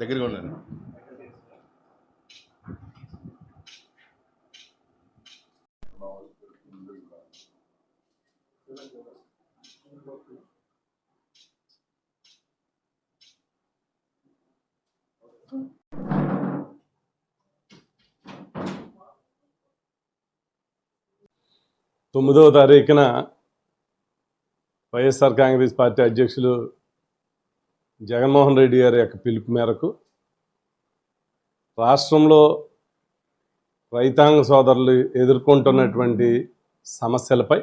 దగ్గరగా ఉండండి. తొమ్మిదవ తారీఖున వైఎస్ఆర్ కాంగ్రెస్ పార్టీ అధ్యక్షులు జగన్మోహన్ రెడ్డి గారి యొక్క పిలుపు మేరకు రాష్ట్రంలో రైతాంగ సోదరులు ఎదుర్కొంటున్నటువంటి సమస్యలపై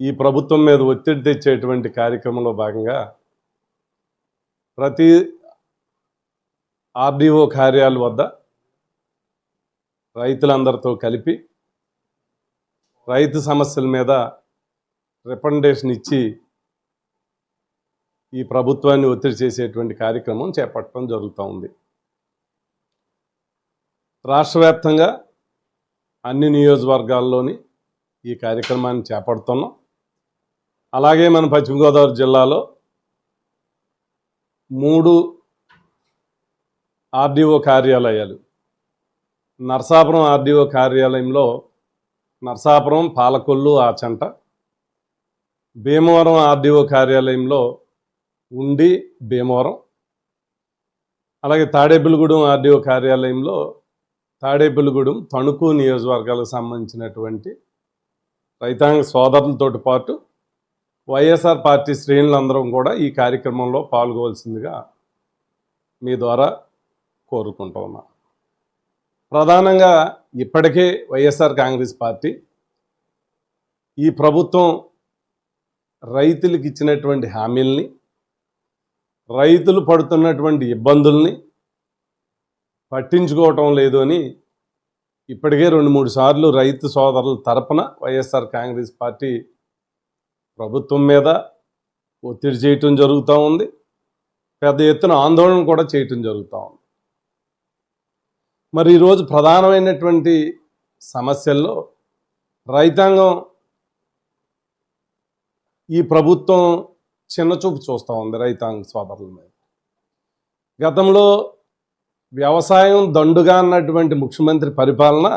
ఈ ప్రభుత్వం మీద ఒత్తిడి తెచ్చేటువంటి కార్యక్రమంలో భాగంగా ప్రతి ఆర్డీఓ కార్యాల వద్ద రైతులందరితో కలిపి రైతు సమస్యల మీద రికమెండేషన్ ఇచ్చి ఈ ప్రభుత్వాన్ని ఒత్తిడి చేసేటువంటి కార్యక్రమం చేపట్టడం జరుగుతూ ఉంది. రాష్ట్ర వ్యాప్తంగా అన్ని నియోజకవర్గాల్లోని ఈ కార్యక్రమాన్ని చేపడుతున్నాం. అలాగే మన పశ్చిమ గోదావరి జిల్లాలో మూడు ఆర్డీఓ కార్యాలయాలు. నర్సాపురం ఆర్డీఓ కార్యాలయంలో నర్సాపురం పాలకొల్లు ఆచంట భీమవరం ఆర్డీఓ కార్యాలయంలో ఉండి భీమవరం అలాగే తాడేపల్లిగూడెం ఆర్డీఓ కార్యాలయంలో తాడేపల్లిగూడెం తణుకు నియోజకవర్గాలకు సంబంధించినటువంటి రైతాంగ సోదరులతో పాటు వైఎస్ఆర్ పార్టీ శ్రేణులందరం కూడా ఈ కార్యక్రమంలో పాల్గొవలసిందిగా మీ ద్వారా కోరుకుంటూ ఉన్నా. ప్రధానంగా ఇప్పటికే వైఎస్ఆర్ కాంగ్రెస్ పార్టీ ఈ ప్రభుత్వం రైతులకు ఇచ్చినటువంటి హామీల్ని రైతులు పడుతున్నటువంటి ఇబ్బందుల్ని పట్టించుకోవటం లేదు అని ఇప్పటికే రెండు మూడు సార్లు రైతు సోదరుల తరపున వైఎస్ఆర్ కాంగ్రెస్ పార్టీ ప్రభుత్వం మీద ఒత్తిడి చేయటం జరుగుతూ ఉంది. పెద్ద ఎత్తున ఆందోళన కూడా చేయటం జరుగుతూ ఉంది. మరి ఈరోజు ప్రధానమైనటువంటి సమస్యల్లో రైతాంగం ఈ ప్రభుత్వం చిన్నచూపు చూస్తూ ఉంది రైతాంగ సోదరుల మీద. గతంలో వ్యవసాయం దండుగా అన్నటువంటి ముఖ్యమంత్రి పరిపాలన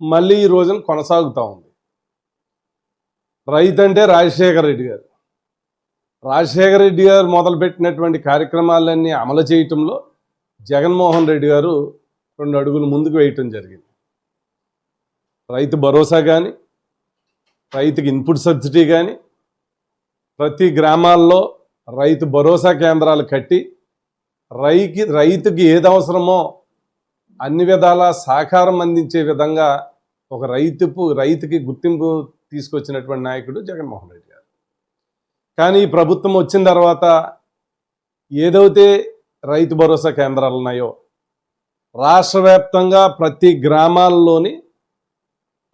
మళ్ళీ ఈ రోజున కొనసాగుతూ ఉంది. రైతు అంటే రాజశేఖర రెడ్డి గారు. రాజశేఖర రెడ్డి గారు మొదలుపెట్టినటువంటి కార్యక్రమాలన్నీ అమలు చేయటంలో జగన్మోహన్ రెడ్డి గారు రెండు అడుగులు ముందుకు వేయటం జరిగింది. రైతు భరోసా కానీ రైతుకి ఇన్పుట్ సబ్సిడీ కానీ ప్రతి గ్రామాల్లో రైతు భరోసా కేంద్రాలు కట్టి రైకి రైతుకి ఏది అవసరమో అన్ని విధాల సహకారం అందించే విధంగా ఒక రైతుకు రైతుకి గుర్తింపు తీసుకొచ్చినటువంటి నాయకుడు జగన్మోహన్ రెడ్డి గారు. కానీ ఈ ప్రభుత్వం వచ్చిన తర్వాత ఏదైతే రైతు భరోసా కేంద్రాలు ఉన్నాయో రాష్ట్ర వ్యాప్తంగా ప్రతి గ్రామాల్లోని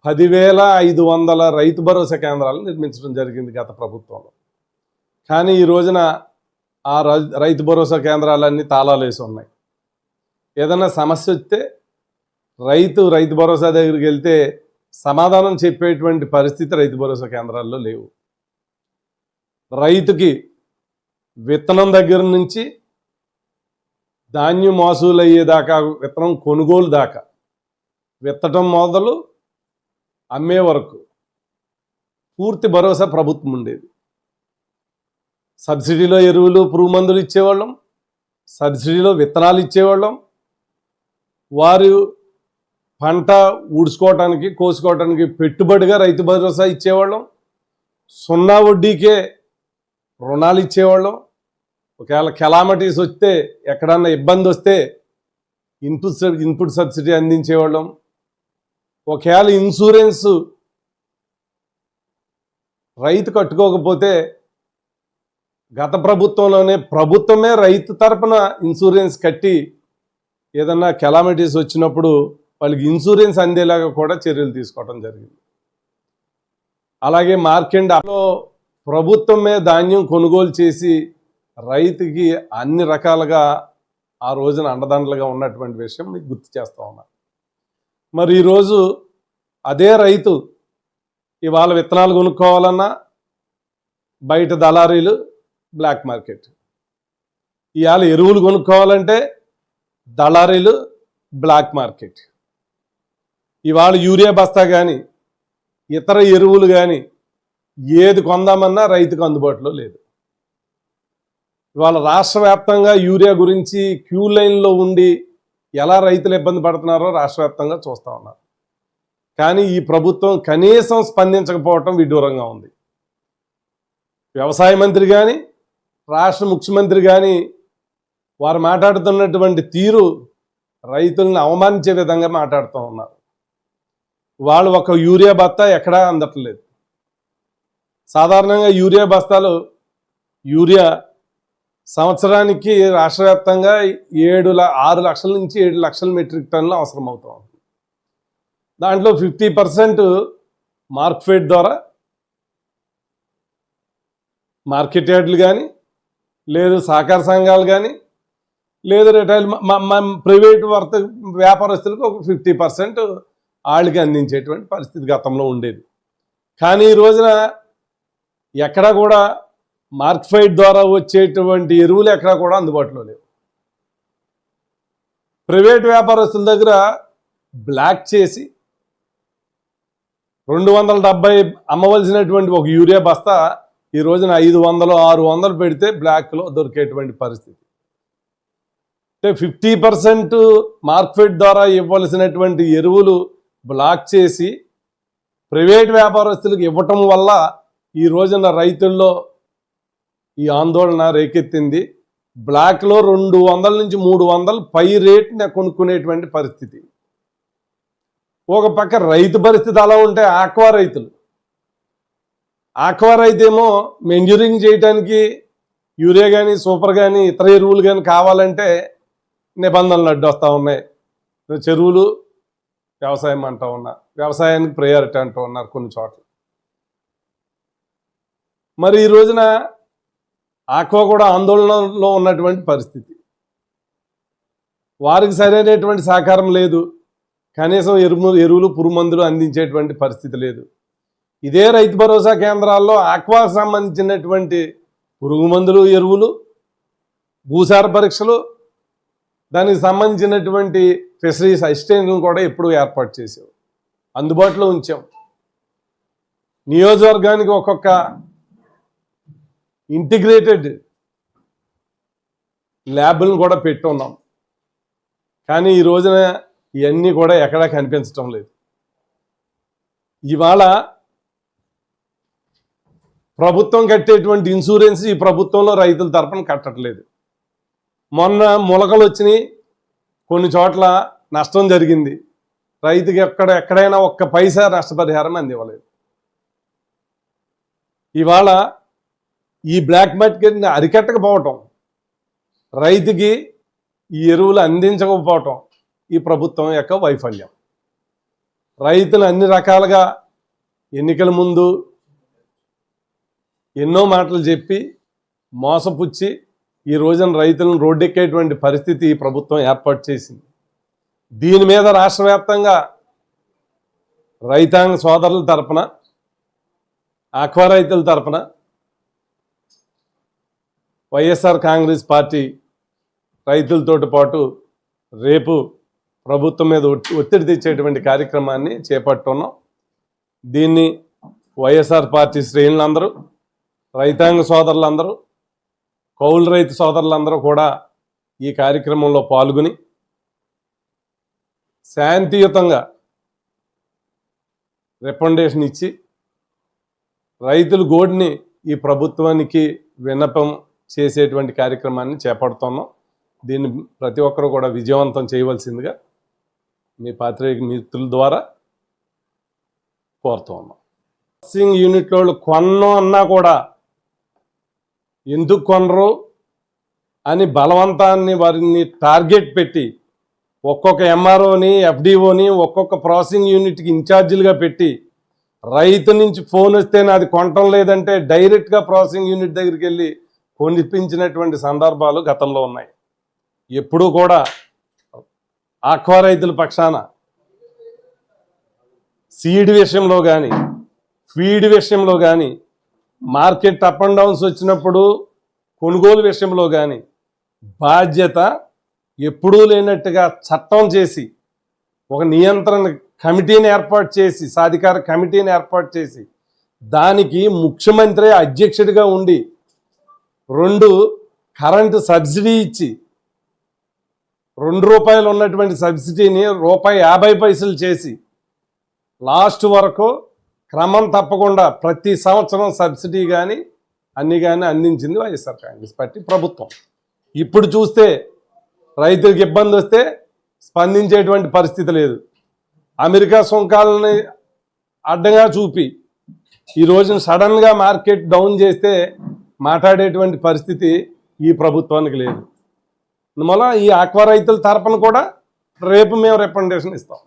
పదివేల ఐదు వందల రైతు భరోసా కేంద్రాలు నిర్మించడం జరిగింది గత ప్రభుత్వంలో. కానీ ఈ రోజున ఆ రై- రైతు భరోసా కేంద్రాలన్నీ తాళాలు వేసి ఉన్నాయి. ఏదైనా సమస్య వస్తే రైతు రైతు భరోసా దగ్గరికి వెళ్తే సమాధానం చెప్పేటువంటి పరిస్థితి రైతు భరోసా కేంద్రాల్లో లేవు. రైతుకి విత్తనం దగ్గర నుంచి ధాన్యం మోసూలు అయ్యేదాకా విత్తనం కొనుగోలు దాకా విత్తటం మొదలు అమ్మే వరకు పూర్తి భరోసా ప్రభుత్వం ఉండేది. సబ్సిడీలో ఎరువులు పురుగు మందులు ఇచ్చేవాళ్ళం. సబ్సిడీలో విత్తనాలు ఇచ్చేవాళ్ళం. వారు పంట ఊడ్చుకోవటానికి కోసుకోవటానికి పెట్టుబడిగా రైతు భరోసా ఇచ్చేవాళ్ళం. సున్నా వడ్డీకే రుణాలు ఇచ్చేవాళ్ళం. ఒకవేళ కెలామిటీస్ వస్తే ఎక్కడన్నా ఇబ్బంది వస్తే ఇన్పుట్ సబ్- ఇన్పుట్ సబ్సిడీ అందించేవాళ్ళం. ఒకవేళ ఇన్సూరెన్స్ రైతు కట్టుకోకపోతే గత ప్రభుత్వంలోనే ప్రభుత్వమే రైతు తరపున ఇన్సూరెన్స్ కట్టి ఏదన్నా కెలామిటీస్ వచ్చినప్పుడు వాళ్ళకి ఇన్సూరెన్స్ అందేలాగా కూడా చర్యలు తీసుకోవడం జరిగింది. అలాగే మార్కెండ్లో ప్రభుత్వమే ధాన్యం కొనుగోలు చేసి రైతుకి అన్ని రకాలుగా ఆ రోజున అండదండలుగా ఉన్నటువంటి విషయం మీకు గుర్తు చేస్తా ఉన్నా. మరి ఈరోజు అదే రైతు ఇవాళ విత్తనాలు కొనుక్కోవాలన్నా బయట దళారీలు బ్లాక్ మార్కెట్ ఇవాళ ఎరువులు కొనుక్కోవాలంటే దళారీలు బ్లాక్ మార్కెట్ ఇవాళ యూరియా బస్తా కానీ ఇతర ఎరువులు కానీ ఏది కొందామన్నా రైతుకు అందుబాటులో లేదు. ఇవాళ రాష్ట్ర వ్యాప్తంగా యూరియా గురించి క్యూ లైన్లో ఉండి ఎలా రైతులు ఇబ్బంది పడుతున్నారో రాష్ట్ర వ్యాప్తంగా చూస్తూ ఉన్నారు కానీ ఈ ప్రభుత్వం కనీసం స్పందించకపోవటం విడ్డూరంగా ఉంది. వ్యవసాయ మంత్రి కానీ రాష్ట్ర ముఖ్యమంత్రి కానీ వారు మాట్లాడుతున్నటువంటి తీరు రైతులను అవమానించే విధంగా మాట్లాడుతూ ఉన్నారు. వాళ్ళు ఒక యూరియా బత్తా ఎక్కడా అందట్లేదు. సాధారణంగా యూరియా బస్తాలు యూరియా సంవత్సరానికి రాష్ట్ర వ్యాప్తంగా ఏడు ఆరు లక్షల నుంచి ఏడు లక్షల మెట్రిక్ టన్నులు అవసరం అవుతూ ఉంది. దాంట్లో ఫిఫ్టీ పర్సెంట్ మార్క్ఫెడ్ ద్వారా మార్కెట్ యార్డులు కానీ లేదు సహకార సంఘాలు కానీ లేదు రిటైల్ ప్రైవేట్ వర్త వ్యాపారస్తులకు ఒక ఫిఫ్టీ పర్సెంట్ వాళ్ళకి అందించేటువంటి పరిస్థితి గతంలో ఉండేది. కానీ ఈ రోజున ఎక్కడా కూడా మార్క్ఫైడ్ ద్వారా వచ్చేటువంటి ఎరువులు ఎక్కడా కూడా అందుబాటులో లేవు. ప్రైవేట్ వ్యాపారస్తుల దగ్గర బ్లాక్ చేసి రెండు వందల డెబ్బై అమ్మవలసినటువంటి ఒక యూరియా బస్తా ఈ రోజున ఐదు వందలు ఆరు వందలు పెడితే బ్లాక్లో దొరికేటువంటి పరిస్థితి. అంటే ఫిఫ్టీ పర్సెంట్ మార్కెట్ ద్వారా ఇవ్వాల్సినటువంటి ఎరువులు బ్లాక్ చేసి ప్రైవేట్ వ్యాపారస్తులకు ఇవ్వటం వల్ల ఈ రోజున రైతుల్లో ఈ ఆందోళన రేకెత్తింది. బ్లాక్లో రెండు వందల నుంచి మూడు వందలు పై రేట్ని కొనుక్కునేటువంటి పరిస్థితి. ఒక పక్క రైతు పరిస్థితి అలా ఉంటే ఆక్వా రైతులు ఆక్వా అయితేమో ఏమో చేయడానికి యూరియా కానీ సూపర్ కానీ ఇతర ఎరువులు కానీ కావాలంటే నిబంధనలు అడ్డొస్తూ ఉన్నాయి. చెరువులు వ్యవసాయం అంటూ ఉన్నా వ్యవసాయానికి ప్రయారిటీ అంటూ ఉన్నారు కొన్ని చోట్ల. మరి ఈ రోజున ఆక్వా కూడా ఆందోళనలో ఉన్నటువంటి పరిస్థితి. వారికి సరైనటువంటి సహకారం లేదు. కనీసం ఎరువు ఎరువులు పురుమందులు అందించేటువంటి పరిస్థితి లేదు. ఇదే రైతు భరోసా కేంద్రాల్లో ఆక్వాకు సంబంధించినటువంటి పురుగు మందులు ఎరువులు భూసార పరీక్షలు దానికి సంబంధించినటువంటి ఫిషరీస్ అసిస్టెంట్లను కూడా ఎప్పుడు ఏర్పాటు చేసాం అందుబాటులో ఉంచాం. నియోజకవర్గానికి ఒక్కొక్క ఇంటిగ్రేటెడ్ ల్యాబ్లను కూడా పెట్టున్నాం. కానీ ఈ రోజున ఇవన్నీ కూడా ఎక్కడా కనిపించటం లేదు. ఇవాళ ప్రభుత్వం కట్టేటువంటి ఇన్సూరెన్స్ ఈ ప్రభుత్వంలో రైతుల తరపున కట్టట్లేదు. మొన్న మొలకలు వచ్చినాయి. కొన్ని చోట్ల నష్టం జరిగింది. రైతుకి ఎక్కడ ఎక్కడైనా ఒక్క పైసా నష్టపరిహారం అందివ్వలేదు. ఇవాళ ఈ బ్లాక్ మార్కెట్ని అరికట్టకపోవటం రైతుకి ఈ ఎరువులు అందించకపోవటం ఈ ప్రభుత్వం యొక్క వైఫల్యం. రైతులు అన్ని రకాలుగా ఎన్నికల ముందు ఎన్నో మాటలు చెప్పి మోసపుచ్చి ఈ రోజున రైతులను రోడ్డెక్కేటువంటి పరిస్థితి ఈ ప్రభుత్వం ఏర్పాటు చేసింది. దీని మీద రాష్ట్ర వ్యాప్తంగా రైతాంగ సోదరుల తరపున ఆక్వా రైతుల తరపున వైఎస్ఆర్ కాంగ్రెస్ పార్టీ రైతులతోటి పాటు రేపు ప్రభుత్వం మీద ఒత్తి- ఒత్తిడి తెచ్చేటువంటి కార్యక్రమాన్ని చేపట్టున్నాం దీన్ని వైఎస్ఆర్ పార్టీ శ్రేణులందరూ రైతాంగ సోదరులందరూ కౌలు రైతు సోదరులందరూ కూడా ఈ కార్యక్రమంలో పాల్గొని శాంతియుతంగా రికమెండేషన్ ఇచ్చి రైతుల గోడిని ఈ ప్రభుత్వానికి విన్నపం చేసేటువంటి కార్యక్రమాన్ని చేపడుతున్నాం. దీన్ని ప్రతి ఒక్కరూ కూడా విజయవంతం చేయవలసిందిగా మీ పాత్రిక మిత్రుల ద్వారా కోరుతూ ఉన్నాం సింగ్ యూనిట్ వాళ్ళు కొన్ను అన్నా కూడా ఎందుకు కొనరు అని బలవంతాన్ని వారిని టార్గెట్ పెట్టి ఒక్కొక్క ఎంఆర్ఓని ఎఫ్డిఓని ఒక్కొక్క ప్రాసెసింగ్ యూనిట్కి ఇన్ఛార్జీలుగా పెట్టి రైతు నుంచి ఫోన్ వస్తే నాది కొనటం లేదంటే డైరెక్ట్గా ప్రాసెసింగ్ యూనిట్ దగ్గరికి వెళ్ళి కొనిపించినటువంటి సందర్భాలు గతంలో ఉన్నాయి. ఎప్పుడూ కూడా ఆక్వా రైతుల పక్షాన సీడ్ విషయంలో కానీ ఫీడ్ విషయంలో కానీ మార్కెట్ అప్ అండ్ డౌన్స్ వచ్చినప్పుడు కొనుగోలు విషయంలో కానీ బాధ్యత ఎప్పుడూ లేనట్టుగా చట్టం చేసి ఒక నియంత్రణ కమిటీని ఏర్పాటు చేసి సాధికార కమిటీని ఏర్పాటు చేసి దానికి ముఖ్యమంత్రి అధ్యక్షుడిగా ఉండి రెండు కరెంటు సబ్సిడీ ఇచ్చి రెండు రూపాయలు ఉన్నటువంటి సబ్సిడీని రూపాయి యాభై పైసలు చేసి లాస్ట్ వరకు క్రమం తప్పకుండా ప్రతి సంవత్సరం సబ్సిడీ కానీ అన్ని కానీ అందించింది వైఎస్ఆర్ కాంగ్రెస్ పార్టీ ప్రభుత్వం. ఇప్పుడు చూస్తే రైతులకు ఇబ్బంది వస్తే స్పందించేటువంటి పరిస్థితి లేదు. అమెరికా సుంకాలని అడ్డంగా చూపి ఈ రోజున సడన్గా మార్కెట్ డౌన్ చేస్తే మాట్లాడేటువంటి పరిస్థితి ఈ ప్రభుత్వానికి లేదు. అందువల్ల ఈ ఆక్వా రైతుల తరపున కూడా రేపు మేము రికమెండేషన్ ఇస్తాం.